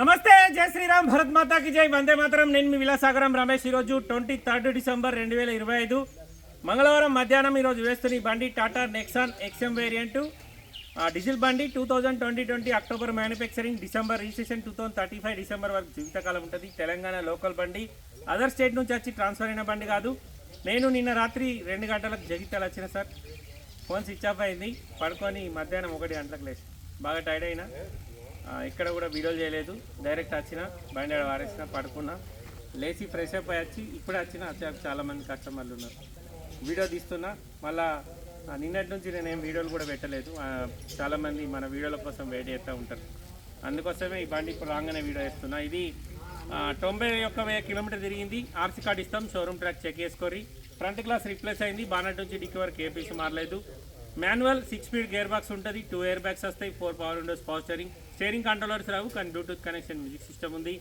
నమస్తే జై శ్రీరామ్ భరత్ మాతాకి జై. వందే మాతరం. నేను మీ విలాసాగరం రమేష్. ఈరోజు ట్వంటీ థర్డ్ డిసెంబర్ రెండు వేల ఇరవై ఐదు. మంగళవారం మధ్యాహ్నం ఈరోజు వేస్తున్న ఈ బండి Tata Nexon XM variant. Diesel బండి two thousand twenty twenty October manufacturing December registration two thousand thirty five December వరకు జీవితకాలం ఉంటుంది. తెలంగాణ లోకల్ బండి. అదర్ స్టేట్ నుంచి వచ్చి ట్రాన్స్ఫర్ అయిన బండి కాదు. నేను నిన్న రాత్రి రెండు గంటలకు జగిత్యాల వచ్చిన సార్. ఫోన్ స్విచ్ ఆఫ్ అయింది. పడుకొని మధ్యాహ్నం ఒకటి గంటలకు లేచి బాగా టైర్డ్ అయినా. ఎక్కడ కూడా వీడియోలు చేయలేదు. డైరెక్ట్ వచ్చిన బండి ఆడ వారేసిన పడుకున్నా. లేచి ఫ్రెష్ అప్ అయ్యి వచ్చి ఇప్పుడు వచ్చిన వచ్చాక చాలామంది కస్టమర్లు ఉన్నారు. వీడియో తీస్తున్నా మళ్ళా నిన్నటి నుంచి నేను ఏం వీడియోలు కూడా పెట్టలేదు. చాలామంది మన వీడియోల కోసం వెయిట్ చేస్తూ ఉంటారు. అందుకోసమే ఈ బండి ఇప్పుడు రాగానే వీడియో వేస్తున్నా ఇది తొంభై ఒక్క వెయ్యి కిలోమీటర్ తిరిగింది. ఆర్సీ కార్డ్ ఇస్తాం షోరూమ్ ట్రాక్ చెక్ చేసుకొని ఫ్రంట్ గ్లాస్ రిప్లేస్ అయింది. బానట్ నుంచి డిక్కి వరకు ఏపీసీ మారలేదు. Manual six speed gear box ఉంటుంది. టూ ఎయిర్ బ్యాగ్స్ వస్తాయి. Four power windows power steering steering controllers రావు కానీ బ్లూటూత్ కనెక్షన్ మ్యూజిక్ సిస్టమ్ ఉంది.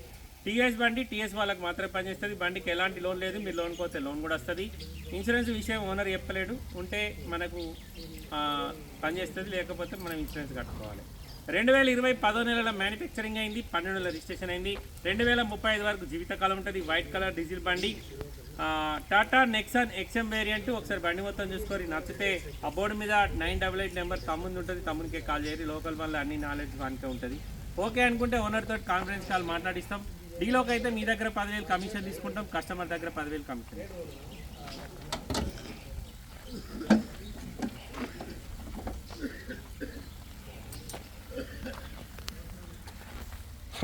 టీఎస్ బండి టీఎస్ వాళ్ళకి మాత్రమే పనిచేస్తుంది. బండికి ఎలాంటి లోన్ లేదు. మీరు లోన్ పోతే లోన్ కూడా వస్తుంది. ఇన్సూరెన్స్ విషయం ఓనర్ చెప్పలేడు. ఉంటే మనకు పనిచేస్తుంది. లేకపోతే మనం ఇన్సూరెన్స్ కట్టుకోవాలి. రెండు వేల ఇరవై పదో నెలల మ్యానుఫ్యాక్చరింగ్ అయింది. పన్నెండు నెలల రిజిస్ట్రేషన్ అయింది. రెండు వేల ముప్పై ఐదు వరకు జీవితకాలం ఉంటుంది. వైట్ కలర్ డీజిల్ బండి. టాటా నెక్సాన్ ఎక్స్ఎం వేరియంట్ ఒకసారి బండి మొత్తం చూసుకొని నచ్చితే ఆ బోర్డు మీద నైన్ డబల్ ఎయిట్ నెంబర్ తమ్ముంది ఉంటుంది. తమ్మునికి కాల్ చేయరు లోకల్ వల్ల అన్ని నాలెడ్జ్ వానికే ఉంటుంది. ఓకే అనుకుంటే ఓనర్ కాన్ఫరెన్స్ కాల్ మాట్లాడిస్తాం. డీలోకి అయితే మీ దగ్గర పదివేలు కమిషన్ తీసుకుంటాం కస్టమర్ దగ్గర పదివేలు కమిషన్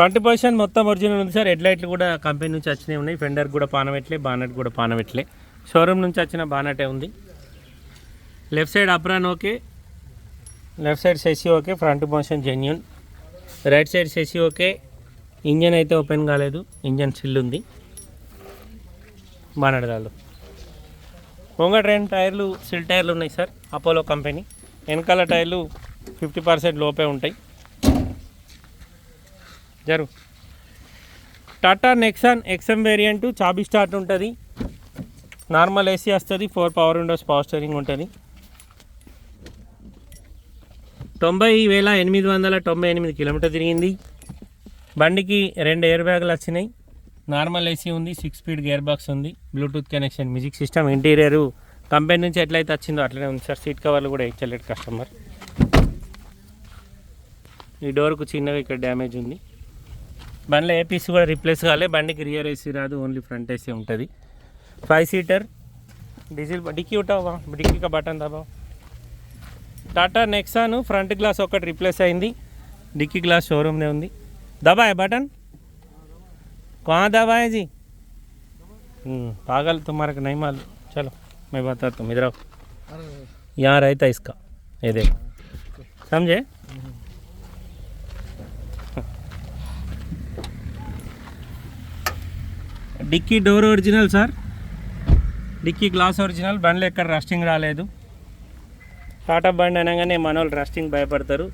ఫ్రంట్ పొజిషన్ మొత్తం ఒరిజినల్ ఉంది సార్. హెడ్ లైట్లు కూడా కంపెనీ నుంచి వచ్చినాయి ఉన్నాయి. ఫెండర్ కూడా పానవెట్లే బానట్ కూడా పానవెట్లే షోరూమ్ నుంచి వచ్చిన బానటే ఉంది. Left side apron okay left side సెసి okay front position genuine right side సెసి okay engine అయితే ఓపెన్ కాలేదు. ఇంజన్ సిల్ ఉంది. బానట్ దాళ్ళు ముంగట రెండు టైర్లు సిల్ టైర్లు ఉన్నాయి సార్. అపోలో కంపెనీ వెనకాల టైర్లు ఫిఫ్టీ పర్సెంట్ లోపే ఉంటాయి. జరు. టాటా నెక్సాన్ ఎక్స్ఎం వేరియంట్ చాబీ స్టార్ట్ ఉంటుంది. నార్మల్ ఏసీ వస్తుంది four power windows power steering ఉంటుంది. తొంభై వేల ఎనిమిది వందల తొంభై ఎనిమిది కిలోమీటర్ తిరిగింది. బండికి రెండు ఎయిర్ బ్యాగులు వచ్చినాయి. నార్మల్ ఏసీ ఉంది సిక్స్ స్పీడ్ గేర్ బాక్స్ ఉంది Bluetooth connection music system interior company నుంచి ఎట్లయితే వచ్చిందో అట్లనే ఉంది సార్. సీట్ కవర్లు కూడా ఇచ్చలేడు కస్టమర్ ఈ డోర్కు చిన్నగా ఇక్కడ డ్యామేజ్ ఉంది. బండిలో ఏ పీస్ కూడా రీప్లేస్ కాలే బండికి రియర్ ఏసీ రాదు ఓన్లీ ఫ్రంట్ ఏసీ ఉంటుంది ఫైవ్ సీటర్ డీజిల్ బ- డిక్కీ ఉంటావా డిక్కీకి బటన్ దాబా టాటా నెక్సాను ఫ్రంట్ గ్లాస్ ఒకటి రీప్లేస్ అయింది డిక్కీ గ్లాస్ షోరూమ్నే ఉంది దబాయ్ బటన్ कहाँ दबाए जी हम्म, पागल तुम्हारे को नहीं मालूम चलो मैं बताता हूँ इधर आओ यहाँ रहता है इसका ये देखो समझे dickey door original sir. Dickey glass original. బండ్లు ఎక్కడ రస్టింగ్ రాలేదు. టాటా బండి అనగానే మన వాళ్ళు రస్టింగ్ భయపడతారు.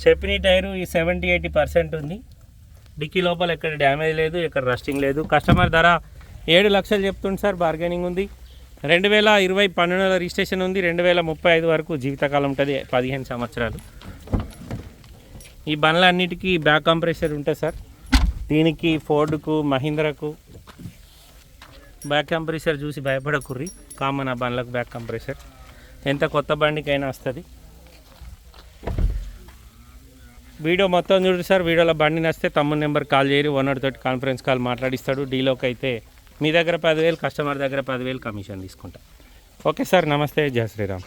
స్టెప్నీ టైరు ఈ సెవెంటీ ఎయిటీ పర్సెంట్ ఉంది. డిక్కీ లోపల ఎక్కడ డ్యామేజ్ లేదు ఎక్కడ రస్టింగ్ లేదు. కస్టమర్ ధర ఏడు లక్షలు చెప్తుంది సార్. బార్గెనింగ్ ఉంది. రెండు వేల ఇరవై పన్నెండు రిజిస్ట్రేషన్ ఉంది. రెండు వేల ముప్పై ఐదు వరకు జీవితకాలం ఉంటుంది పదిహేను సంవత్సరాలు. ఈ బండ్లన్నిటికీ బ్యాక్ కంప్రెషర్ ఉంటుంది సార్. దీనికి ఫోర్డ్కు మహీంద్రకు బ్యాక్ కంప్రెసర్ చూసి భయపడకుర్రి. కామన్ ఆ బండ్లకు బ్యాక్ కంప్రెసర్ ఎంత కొత్త బండికైనా వస్తుంది. వీడియో మొత్తం చూడు సార్. వీడియోలో బండి నస్తే తమ్ముడు నెంబర్ కాల్ చేయరు. ఓనర్ తోటి కాన్ఫరెన్స్ కాల్ మాట్లాడిస్తాడు. డీలోకి అయితే మీ దగ్గర పదివేలు కస్టమర్ దగ్గర పదివేలు కమిషన్ తీసుకుంటా. Okay sir. నమస్తే. జయ శ్రీరామ్.